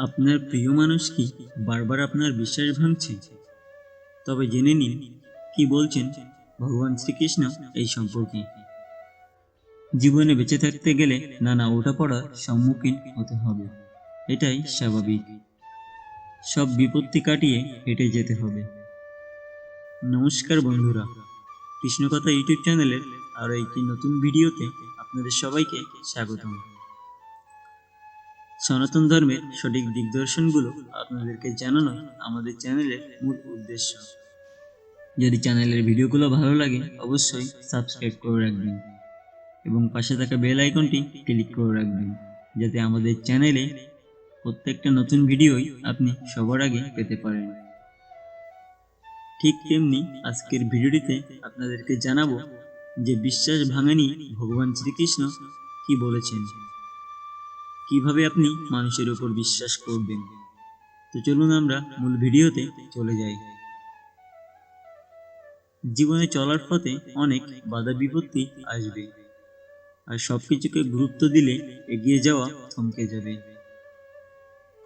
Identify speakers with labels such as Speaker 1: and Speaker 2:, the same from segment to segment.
Speaker 1: আপনার প্রিয় মানুষ কি বারবার আপনার বিশ্বাস ভাঙছে? তবে জেনে নিন, কি বলছেন ভগবান শ্রীকৃষ্ণ এই সম্পর্কে। জীবনে বেঁচে থাকতে গেলে নানা ওঠাপড়ার সম্মুখীন হতে হবে। এটাই স্বাভাবিক। সব বিপত্তি কাটিয়ে হেঁটে যেতে হবে। নমস্কার বন্ধুরা। কৃষ্ণকথা ইউটিউব চ্যানেলের আরও একটি নতুন ভিডিওতে আপনাদের সবাইকে স্বাগতম। সনাতন ধর্মের সঠিক দিগদর্শনগুলো আপনাদেরকে জানানো আমাদের চ্যানেলের মূল উদ্দেশ্য। যদি চ্যানেলের ভিডিওগুলো ভালো লাগে, অবশ্যই সাবস্ক্রাইব করে রাখবেন এবং পাশে থাকা বেল আইকনটি ক্লিক করে রাখবেন যাতে আমাদের চ্যানেলে প্রত্যেকটা নতুন ভিডিওই আপনি সবার আগে পেতে পারেন। ঠিক তেমনি আজকের ভিডিওটিতে আপনাদেরকে জানাব যে বিশ্বাস ভাঙানি ভগবান শ্রীকৃষ্ণ কি বলেছেন। কীভাবে আপনি মানুষের উপর বিশ্বাস করবেন? তো চলুন আমরা মূল ভিডিওতে চলে যাই। জীবনে চলার পথে অনেক বাধা বিপত্তি আসবে আর সব কিছুকে গুরুত্ব দিলে এগিয়ে যাওয়া থমকে যাবে।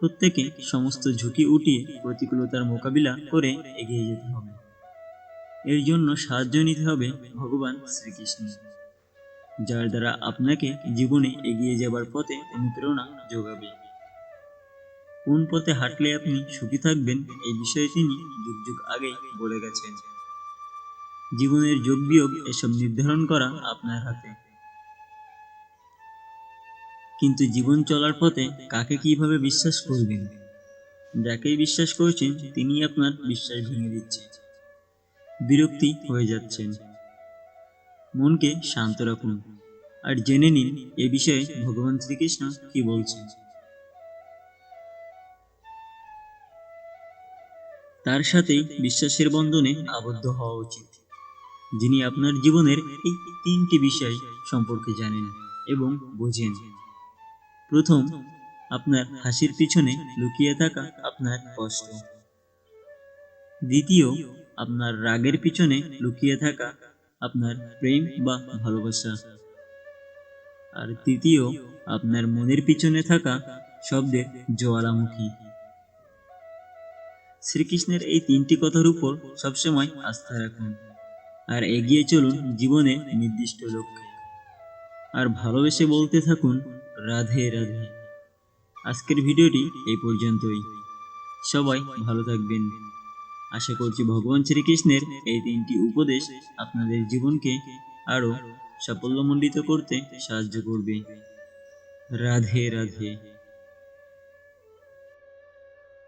Speaker 1: প্রত্যেকে সমস্ত ঝুঁকি উঠিয়ে প্রতিকূলতার মোকাবিলা করে এগিয়ে যেতে হবে। এর জন্য সাহায্য নিতে হবে ভগবান শ্রীকৃষ্ণ যার দ্বারা আপনাকে জীবনে এগিয়ে যাবার পথে অনুপ্রেরণা যোগাবে। কোন পথে হাঁটলে আপনি সুখী থাকবেন এই বিষয়ে তিনি যুগ যুগ আগে বলে গেছেন। জীবনের যোগ বিয়োগ এসব নির্ধারণ করা আপনার হাতে। কিন্তু জীবন চলার পথে কাকে কীভাবে বিশ্বাস করবেন? যাকেই বিশ্বাস করছেন তিনি আপনার বিশ্বাস ভেঙে দিচ্ছে বিরক্তি হয়ে যাচ্ছেন। মনকে শান্ত রাখুন। আর জেনে নিন এ বিষয়ে ভগবান শ্রীকৃষ্ণ কি বলছেন। তার সাথেই বিশ্বাসের বন্ধনে আবদ্ধ হওয়া উচিত, যিনি আপনার জীবনের এই তিনটি বিষয় সম্পর্কে জানেন এবং বোঝেন। প্রথম, আপনার হাসির পিছনে লুকিয়ে থাকা আপনার কষ্ট। দ্বিতীয়, আপনার রাগের পিছনে লুকিয়ে থাকা আপনার প্রেম বা ভালোবাসা। আর তৃতীয়, আপনার মনের পিছনে থাকা শব্দের জোয়ালামুখী। শ্রীকৃষ্ণের এই তিনটি কথার উপর সবসময় আস্থা রাখুন। আর এগিয়ে চলুন জীবনে নির্দিষ্ট লক্ষ্যে। আর ভালোবেসে বলতে থাকুন, রাধে রাধে। আজকের ভিডিওটি এই পর্যন্তই। সবাই ভালো থাকবেন। আশা করছি ভগবান শ্রীকৃষ্ণের এই তিনটি উপদেশ আপনাদের জীবনকে আরও সাফল্যমণ্ডিত করতে সাহায্য করবে। রাধে রাধে।